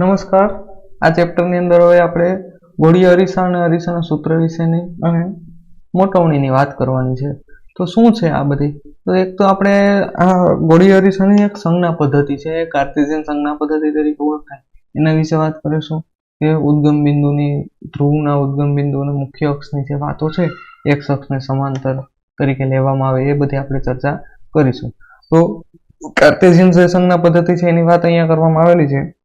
નમસ્કાર. આ ચેપ્ટરની અંદર હવે આપણે ગોળી અરીસા અને અરીસાના સૂત્ર વિશેની અને મોટવણીની વાત કરવાની છે. તો શું છે આ બધી? તો એક તો આપણે આ ગોળી અરીસાની એક સંજ્ઞા પદ્ધતિ છે કાર્ટેશિયન સંજ્ઞા પદ્ધતિ તરીકે ઓળખાય. એના વિશે વાત કરીશું. કે ઉદ્ગમ બિંદુની, ધ્રુવના ઉદ્ગમ બિંદુ અને મુખ્ય અક્ષની જે વાતો છે, એક અક્ષને સમાંતર તરીકે લેવામાં આવે, એ બધી આપણે ચર્ચા કરીશું. તો કાર્ટેશિયન જે સંજ્ઞા પદ્ધતિ છે, એની વાત અહીંયા કરવામાં આવેલી છે.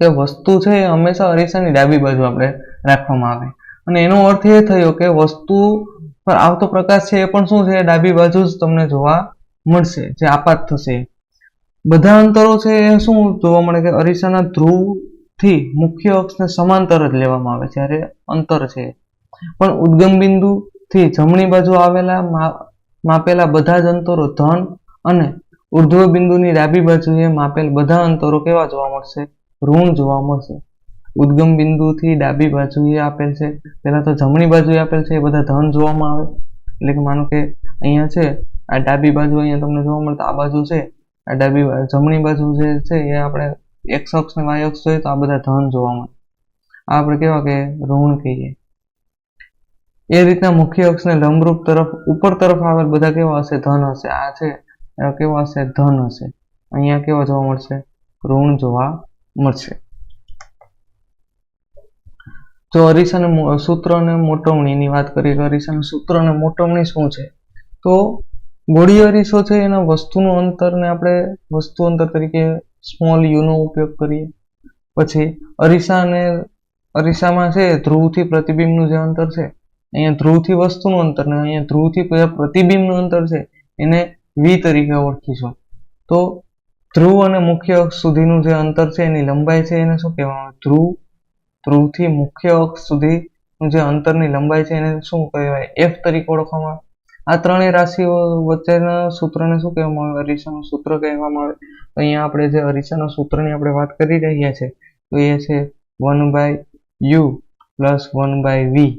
કે વસ્તુ છે એ હંમેશા અરીસાની ડાબી બાજુ આપણે રાખવામાં આવે. અને એનો અર્થ એ થયો કે વસ્તુ પર આવતો પ્રકાશ છે એ પણ શું છે? ડાબી બાજુ જ તમને જોવા મળશે, જે આપાત થશે. બધા અંતરો છે એ શું જોવા મળે કે અરીસાના ધ્રુવથી મુખ્ય અક્ષને સમાંતર જ લેવામાં આવે જ્યારે અંતર છે. પણ ઉદ્ગમ બિંદુથી જમણી બાજુ આવેલા માપેલા બધા જ અંતરો ધન અને ઉર્ધ્વ બિંદુની ડાબી બાજુએ માપેલ બધા અંતરો કેવા જોવા મળશે? ઋણ જોવા મળશે. ઉદ્ગમ બિંદુથી ડાબી બાજુએ આપેલ છે. પહેલાં તો જમણી બાજુએ આપેલ છે, એ બધા ધન જોવામાં આવે. એટલે કે માનો કે અહીંયા છે, આ ડાબી બાજુ અહીંયા તમને જોવા મળતા આ બાજુ છે, આ ડાબી જમણી બાજુ જે છે, એ આપણે એક્સ અક્ષ ને વાય અક્ષ જોઈએ તો આ બધા ધન જોવા મળે. આ આપણે કેવા કે ઋણ કહીએ. એ રીતના મુખ્ય અક્ષને લંબરૂપ તરફ, ઉપર તરફ આવેલ બધા કેવા હશે? ધન હશે. આ છે કેવા હશે? ધન હશે. અહીંયા કેવા જોવા મળશે? ઋણ જોવા મળશે. જો અરીસાના સૂત્ર અને મોટવણીની વાત કરીએ તો અરીસાના સૂત્ર અને મોટવણી શું છે? તો ગોળી અરીસો છે એના વસ્તુનું અંતરને આપણે વસ્તુ અંતર તરીકે સ્મોલ યુનો ઉપયોગ કરીએ. પછી અરીસા અને અરીસામાં છે ધ્રુવથી પ્રતિબિંબનું જે અંતર છે, અહીંયા ધ્રુવથી વસ્તુનું અંતર ને અહીંયા ધ્રુવથી પ્રતિબિંબનું અંતર છે, એને વી તરીકે ઓળખીશું. તો ધ્રુવ અને મુખ્ય અક્ષ સુધીનું જે અંતર છે, એની લંબાઈ છે, એને શું કહેવામાં આવે? ધ્રુવ, ધ્રુવથી મુખ્ય અક્ષ સુધીનું જે અંતરની લંબાઈ છે, એને શું કહેવાય? એફ તરીકે ઓળખવામાં આવે. આ ત્રણેય રાશિઓ વચ્ચેના સૂત્રને શું કહેવામાં આવે? અરીસાનું સૂત્ર કહેવામાં આવે. તો અહીંયા આપણે જે અરીસાના સૂત્રની આપણે વાત કરી રહ્યા છે, તો એ છે one by u plus one by v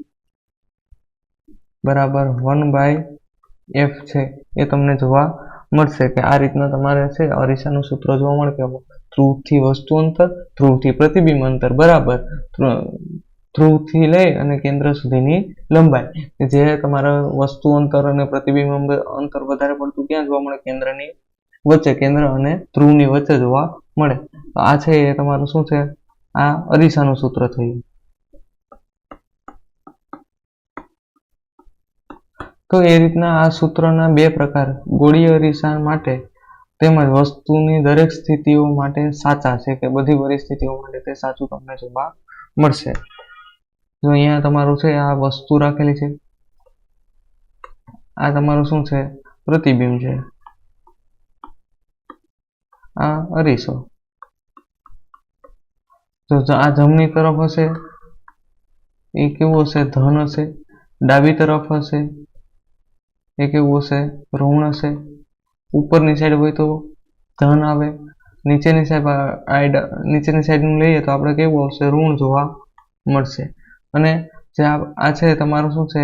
બરાબર વન બાય એફ છે. એ તમને જોવા મળશે કે આ રીતના તમારે છે અરીસાનું સૂત્ર જોવા મળે કે ધ્રુવથી વસ્તુ અંતર, ધ્રુવથી પ્રતિબિંબ અંતર, બરાબર. ધ્રુવથી લઈ અને કેન્દ્ર સુધીની લંબાઈ. જે તમારા વસ્તુ અંતર અને પ્રતિબિંબ અંતર વધારે પડતું ક્યાં જોવા મળે? કેન્દ્રની વચ્ચે, કેન્દ્ર અને ધ્રુવની વચ્ચે જોવા મળે. તો આ છે એ તમારું શું છે? આ અરીસાનું સૂત્ર થયું. તો એ રીતના આ સૂત્રના બે પ્રકાર ગોળી અરીસા માટે તેમજ વસ્તુની દરેક સ્થિતિઓ માટે સાચા છે કે બધી પરિસ્થિતિઓ માટે તે સાચું તમને જોવા મળશે. જો અહીંયા તમારું છે, આ વસ્તુ રાખેલી છે. આ તમારું શું છે? પ્રતિબિંબ છે. આ અરીસો. જો આ જમણી તરફ હશે, એ કેવું હશે? ધન હશે. ડાબી તરફ હશે. એ કેવું હશે, ઋણ હશે, ઉપરની સાઈડ હોય તો ધન આવે, નીચેની સાઈડ નીચેની સાઈડનું લઈએ તો આપણે કેવું આવશે, ઋણ જોવા મળશે. અને જે આ છે તમારું શું છે,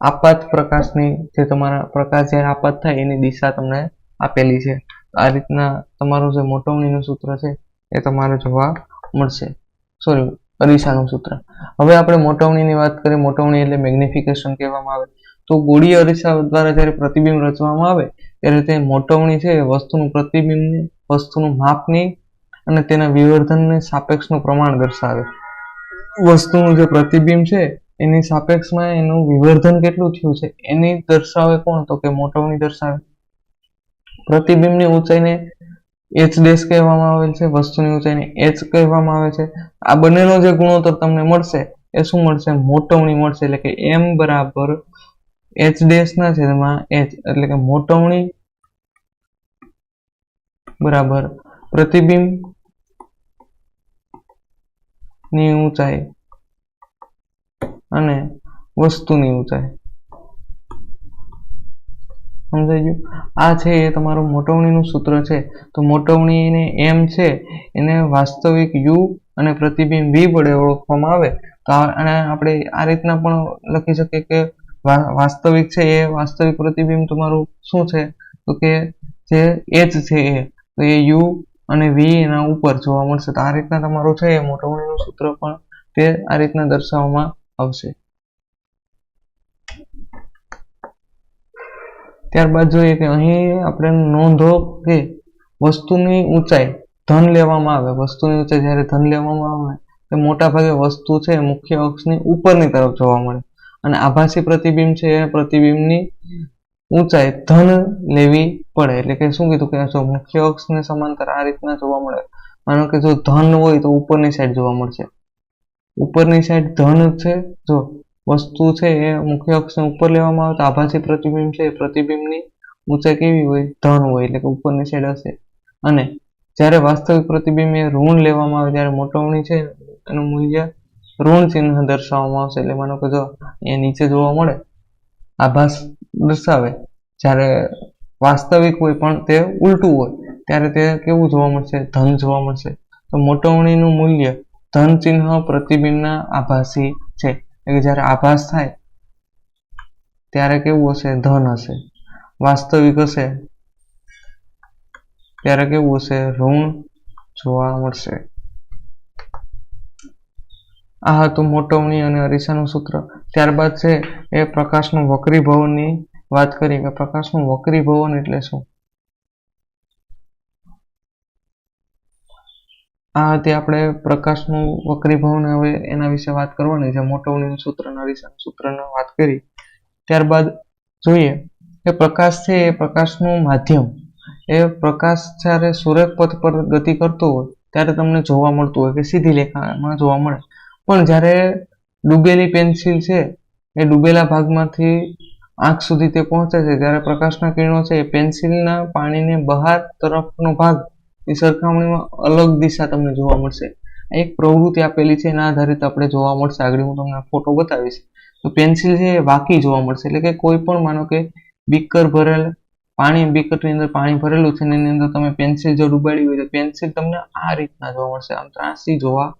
આપાત પ્રકાશની, જે તમારા પ્રકાશ જ્યારે આપાત થાય એની દિશા તમને આપેલી છે. આ રીતના તમારું જે મોટવણીનું સૂત્ર છે એ તમારે જોવા મળશે. સોરી અરીસાનું સૂત્ર. હવે આપણે મોટવણીની વાત કરીએ, મોટવણી એટલે મેગ્નિફિકેશન કહેવામાં આવે. તો ગોળી અરીસા દ્વારા જ્યારે પ્રતિબિંબ રચવામાં આવે, ત્યારે તે મોટવણી છે વસ્તુનું પ્રતિબિંબને વસ્તુનું માપની અને તેના વિવર્ધનને સાપેક્ષનું પ્રમાણ દર્શાવે. વસ્તુનું જે પ્રતિબિંબ છે, એની સાપેક્ષમાં એનું વિવર્ધન કેટલું થયું છે, એની દર્શાવે કોણ તો કે મોટવણી દર્શાવે? પ્રતિબિંબની ઊંચાઈને એચ ડેશ કહેવામાં આવે છે, વસ્તુની ઊંચાઈને એચ કહેવામાં આવે છે. આ બંનેનો જે ગુણોત્તર તમને મળશે, એ શું મળશે? મોટવણી મળશે, એટલે કે એમ બરાબર એચ ડેશના છેદમાં એચ એટલે કે મોટવણી બરાબર પ્રતિબિંબની ઊંચાઈ અને વસ્તુની ઊંચાઈ. સમજાઈ ગયું? આ છે એ તમારું મોટવણીનું સૂત્ર છે. તો મોટવણીને એમ છે, એને વાસ્તવિક યુ અને પ્રતિબિંબ વી વડે ઓળખવામાં આવે. તો અને આપણે આ રીતના પણ લખી શકીએ કે વાસ્તવિક છે એ, વાસ્તવિક પ્રતિબિંબ તમારું શું છે? તો કે જે એચ છે એ, તો એ યુ અને વી એના ઉપર જોવા મળશે. તો આ રીતના તમારું છે એ મોટવણીનું સૂત્ર પણ તે આ રીતના દર્શાવવામાં આવશે. ત્યારબાદ જોઈએ કે અહીં આપણે નોંધો કે વસ્તુની ઊંચાઈ ધન લેવામાં આવે. વસ્તુની ઊંચાઈ જ્યારે ધન લેવામાં આવે, તો મોટા વસ્તુ છે મુખ્ય અક્ષની ઉપરની તરફ જોવા મળે. અને આભાસી પ્રતિબિંબ છે, એ પ્રતિબિંબની ઊંચાઈ ધન લેવી પડે. એટલે કે શું કીધું કે જો મુખ્ય અક્ષને સમાંતર આ રીતના જોવા મળે, માનો કે જો ધન હોય તો ઉપરની સાઈડ જોવા મળશે. ઉપરની સાઈડ ધન છે, જો વસ્તુ છે એ મુખ્ય અક્ષને ઉપર લેવામાં આવે તો આભાસી પ્રતિબિંબ છે, એ પ્રતિબિંબની ઊંચાઈ કેવી હોય? ધન હોય, એટલે કે ઉપરની સાઈડ હશે. અને જ્યારે વાસ્તવિક પ્રતિબિંબ એ ઋણ લેવામાં આવે, ત્યારે મોટવણી છે, એનું મૂલ્ય ઋણ ચિહ્ન દર્શાવવામાં આવશે. એટલે માનો કે જો અહીંયા નીચે જોવા મળે, આભાસ દર્શાવે. જ્યારે વાસ્તવિક હોય પણ તે ઉલટું હોય, ત્યારે તે કેવું જોવા મળશે? ધન જોવા મળશે. તો મોટવણીનું મૂલ્ય ધન ચિહ્ન પ્રતિબિંબના આભાસી છે. એટલે જ્યારે આભાસ થાય, ત્યારે કેવું હશે? ધન હશે. વાસ્તવિક હશે, ત્યારે કેવું હશે? ઋણ જોવા મળશે. આ હતું મોટવણી અને અરીસાનું સૂત્ર. ત્યારબાદ છે એ પ્રકાશનું વક્રીભવનની વાત કરીએ કે પ્રકાશનું વક્રીભવન એટલે શું? આ હતી આપણે પ્રકાશનું વક્રીભવન હવે એના વિશે વાત કરવાની છે, મોટવણીનું સૂત્ર અને અરીસાનું સૂત્રની વાત કરી. ત્યારબાદ જોઈએ કે પ્રકાશ છે એ પ્રકાશનું માધ્યમ. એ પ્રકાશ જ્યારે સૂર્યપથ પર ગતિ કરતો હોય, ત્યારે તમને જોવા મળતું હોય કે સીધી રેખામાં જોવા મળે. પણ જ્યારે ડૂબેલી પેન્સિલ છે, એ ડૂબેલા ભાગમાંથી આંખ સુધી તે પહોંચે છે, જ્યારે પ્રકાશના કિરણો છે, એ પેન્સિલના પાણીને બહાર તરફનો ભાગ, એ સરખામણીમાં અલગ દિશા તમને જોવા મળશે. એક પ્રવૃત્તિ આપેલી છે, એના આધારિત આપણે જોવા મળશે. આગળ હું તમને ફોટો બતાવીશ. તો પેન્સિલ છે, એ વાકી જોવા મળશે. એટલે કે કોઈ પણ માનો કે બીકર ભરેલ પાણી, બીકરની અંદર પાણી ભરેલું છે એની અંદર તમે પેન્સિલ જો ડૂબાડી હોય તો પેન્સિલ તમને આ રીતના જોવા મળશે. આમ ત્રાસી જોવા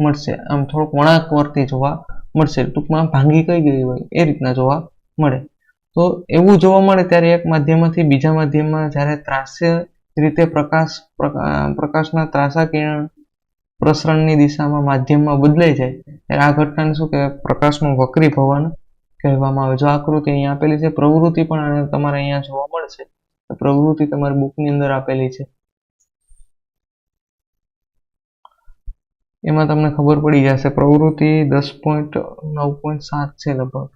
મળશે. આમ થોડોક વળાંક વર્તી જોવા મળશે. ટૂંકમાં ભાંગી કઈ ગઈ હોય એ રીતના જોવા મળે. તો એવું જોવા મળે ત્યારે એક માધ્યમમાંથી બીજા માધ્યમમાં જ્યારે ત્રાસ્ય રીતે પ્રકાશ પ્રકાશના ત્રાસા કિરણ પ્રસરણની દિશામાં માધ્યમમાં બદલાઈ જાય, ત્યારે આ ઘટનાને શું કહેવાય? પ્રકાશનું વક્રીભવન કહેવામાં આવે. જો આકૃતિ અહીંયા આપેલી છે, પ્રવૃત્તિ પણ તમારે અહીંયા જોવા મળશે. પ્રવૃત્તિ તમારી બુકની અંદર આપેલી છે. એમાં તમને ખબર પડી જશે, પ્રવૃત્તિ દસ પોઈન્ટ નવ પોઈન્ટ સાત છે લગભગ.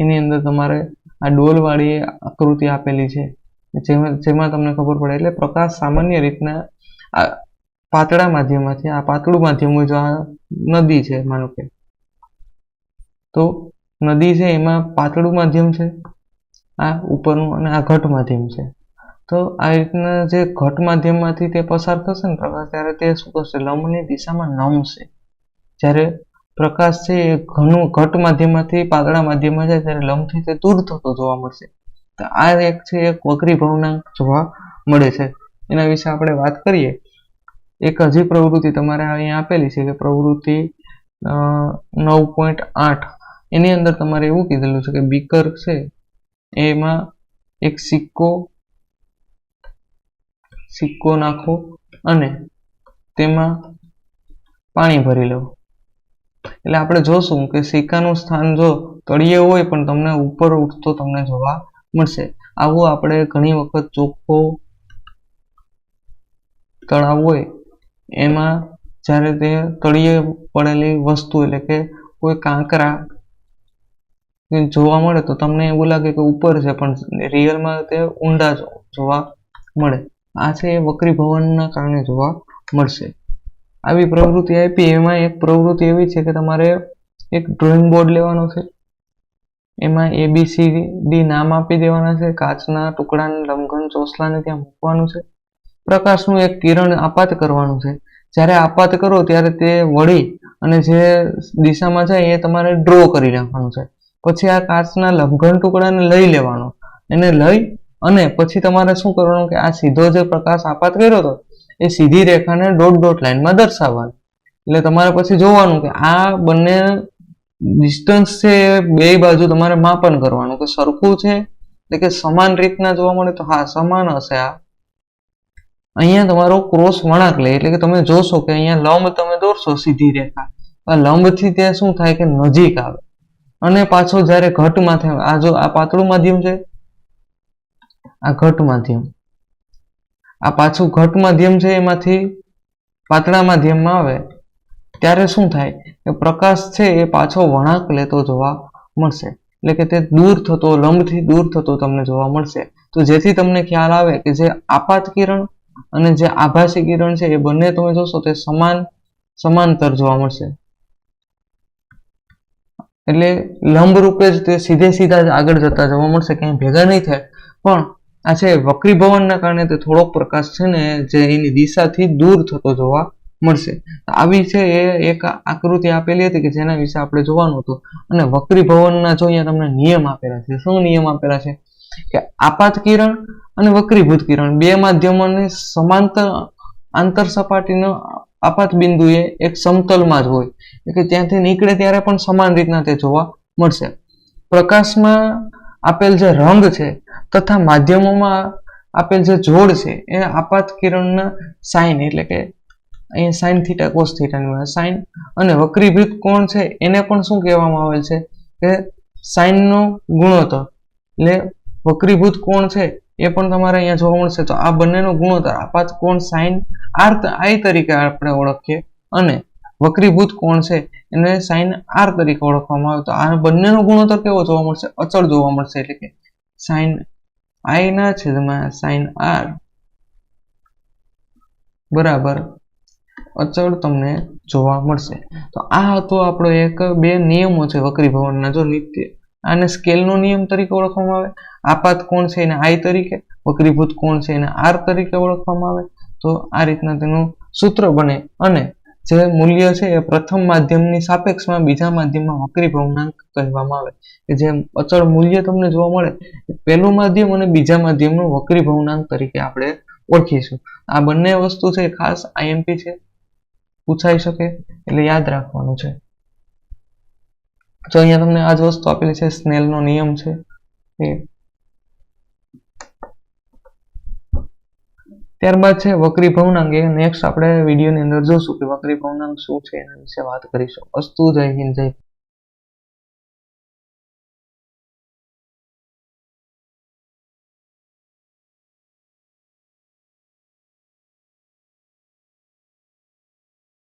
એની અંદર તમારે આ ડોલવાળી આકૃતિ આપેલી છે, જેમાં જેમાં તમને ખબર પડે એટલે પ્રકાશ સામાન્ય રીતના આ પાતળા માધ્યમમાંથી, આ પાતળું માધ્યમ જો આ નદી છે, માનો કે. તો નદી છે, એમાં પાતળું માધ્યમ છે, આ ઉપરનું અને આ ઘટ માધ્યમ છે. તો આ રીતના જે ઘટ માધ્યમમાંથી તે પસાર થશે ને પ્રકાશ, ત્યારે તે શું કરશે? લંબની દિશામાં નમશે. જ્યારે પ્રકાશ છે એ ઘણું ઘટ માધ્યમમાંથી પાતળા માધ્યમમાં જાય, ત્યારે લંબથી તે દૂર થતો જોવા મળશે. તો આ એક છે, એક વક્રી ભવનાંક જોવા મળે છે. એના વિશે આપણે વાત કરીએ. એક હજી પ્રવૃત્તિ તમારે અહીંયા આપેલી છે કે પ્રવૃત્તિ નવ પોઈન્ટ આઠ. એની અંદર તમારે એવું કીધેલું છે કે બીકર છે, એમાં એક સિક્કો સિક્કો નાખો અને તેમાં પાણી ભરી લો એટલે આપણે જોશું કે સિક્કાનું સ્થાન જો તળિયે હોય પણ તમને ઉપર ઉઠતો તમને જોવા મળશે. આવું આપણે ઘણી વખત ચોખ્ખો તળાવ હોય, એમાં જ્યારે તે તળિયે પડેલી વસ્તુ એટલે કે કોઈ કાંકરા જોવા મળે તો તમને એવું લાગે કે ઉપર છે, પણ રિયલમાં તે ઊંડા જોવા મળે. આ છે એ વક્રી ભવનના કારણે જોવા મળશે. આવી પ્રવૃત્તિ આપી, એમાં એક પ્રવૃત્તિ એવી છે કે તમારે એક ડ્રોઈંગ બોર્ડ લેવાનો છે. એમાં એ બી સી ડી નામ આપી દેવાના છે, કાચના ટુકડાને લંઘન ચોસલાને ત્યાં મૂકવાનું છે. પ્રકાશનું એક કિરણ આપાત કરવાનું છે. જ્યારે આપાત કરો ત્યારે તે વળી અને જે દિશામાં જાય એ તમારે ડ્રો કરી નાખવાનું છે. પછી આ કાચના લંઘન ટુકડાને લઈ લેવાનો. એને લઈ અને પછી તમારે શું કરવાનું કે આ સીધો જે પ્રકાશ આપાત કર્યો હતો એ સીધી રેખાને ડોટ ડોટ લાઇનમાં દર્શાવવાની. એટલે તમારે પછી જોવાનું કે આ બંને ડિસ્ટન્સ છે બે બાજુ તમારે માપન કરવાનું. કે સરખું છે? એટલે કે સમાન રીતના જોવા મળે તો હા, સમાન હશે આ. અહીંયા તમારો ક્રોસ વળાંક લે, એટલે કે તમે જોશો કે અહીંયા લંબ તમે દોરશો સીધી રેખા. આ લંબથી તે શું થાય કે નજીક આવે. અને પાછો જ્યારે ઘટ માધ્યમ આ જો આ પાતળું માધ્યમ છે આ ઘટ માધ્યમ. આ પાછું ઘટ માધ્યમ છે, એમાંથી પાતળા માધ્યમમાં આવે. ત્યારે શું થાય? કે પ્રકાશ છે, એ પાછો વળાંક લેતો જોવા મળશે. એટલે કે તે દૂર થતો, લંબથી દૂર થતો તમને જોવા મળશે. તો જેથી તમને ખ્યાલ આવે કે જે આપાત કિરણ અને જે આભાસી કિરણ છે, એ બંને તમે જોશો તે સમાન, સમાંતર જોવા મળશે. એટલે લંબ રૂપે જ તે સીધે સીધા જ આગળ જતા જોવા મળશે, ક્યાંય ભેગા નહીં થાય. પણ આ છે વક્રીભવનના કારણે તે થોડોક પ્રકાશ છે ને જે એની દિશાથી દૂર થતો જોવા મળશે. આવી છે એ એક આકૃતિ આપેલી હતી કે જેના વિશે આપણે જોવાનું હતું. અને વક્રીભવનના જો અહીંયા તમને નિયમ આપેલા છે. શું નિયમ આપેલા છે? કે આપાત કિરણ અને વક્રીભૂત કિરણ બે માધ્યમોની સમાંતર આંતર સપાટીનો આપાત બિંદુએ એક સમતલમાં જ હોય. એટલે ત્યાંથી નીકળે ત્યારે પણ સમાન રીતના તે જોવા મળશે. પ્રકાશમાં આપેલ જે રંગ છે તથા માધ્યમોમાં આપેલ જે જોડ છે, એ આપાત કિરણના સાઇન એટલે કે અહીંયા સાઇન થીટા કોસ થીટાની સાઇન અને વક્રીભૂત કોણ છે, એને પણ શું કહેવામાં આવેલ છે, કે સાઇનનો ગુણોત્તર. એટલે વક્રીભૂત કોણ છે, એ પણ તમારે અહીંયા જોવા મળશે. તો આ બંનેનો ગુણોત્તર, આપાત કોણ સાઇન આર આઈ તરીકે આપણે ઓળખીએ. અને વક્રીભૂત કોણ છે, એને સાઇન આર તરીકે ઓળખવામાં આવે. તો આ બંનેનો ગુણોત્તર કેવો જોવા મળશે? અચળ જોવા મળશે, એટલે કે સાઇન આઈ ના છેદમાં સાઇન આર બરાબર. અચળ તમને જોવા મળશે. તો આ હતો આપણો એક, બે નિયમો છે વક્રીભવનના જો નિત્ય આને સ્કેલનો નિયમ તરીકે ઓળખવામાં આવે, આપાત કોણ છે એને આઈ તરીકે, વક્રીભૂત કોણ છે એને આર તરીકે ઓળખવામાં આવે, તો આ રીતના તેનું સૂત્ર બને. અને જે મૂલ્ય છે એ પ્રથમ માધ્યમની સાપેક્ષમાં બીજા માધ્યમમાં વક્રી ભવનાંક કહેવામાં આવે કે જે અચળ મૂલ્ય તમને જોવા મળે, પહેલું માધ્યમ અને બીજા માધ્યમનું વક્રી ભવનાંક તરીકે આપણે ઓળખીશું. આ બંને વસ્તુ છે ખાસ આઈએમપી છે, પૂછાઈ શકે એટલે યાદ રાખવાનું છે. તો અહીંયા તમને આ જ વસ્તુ આપેલી છે, સ્નેલનો નિયમ છે, એ ત્યારબાદ છે વક્રી ભવનાંગ. એ નેક્સ્ટ આપણે વિડીયોની અંદર જોશું કે વક્રી ભવનાંગ શું છે એના વિશે વાત કરીશું. અસ્તુ જય હિન્દ, જય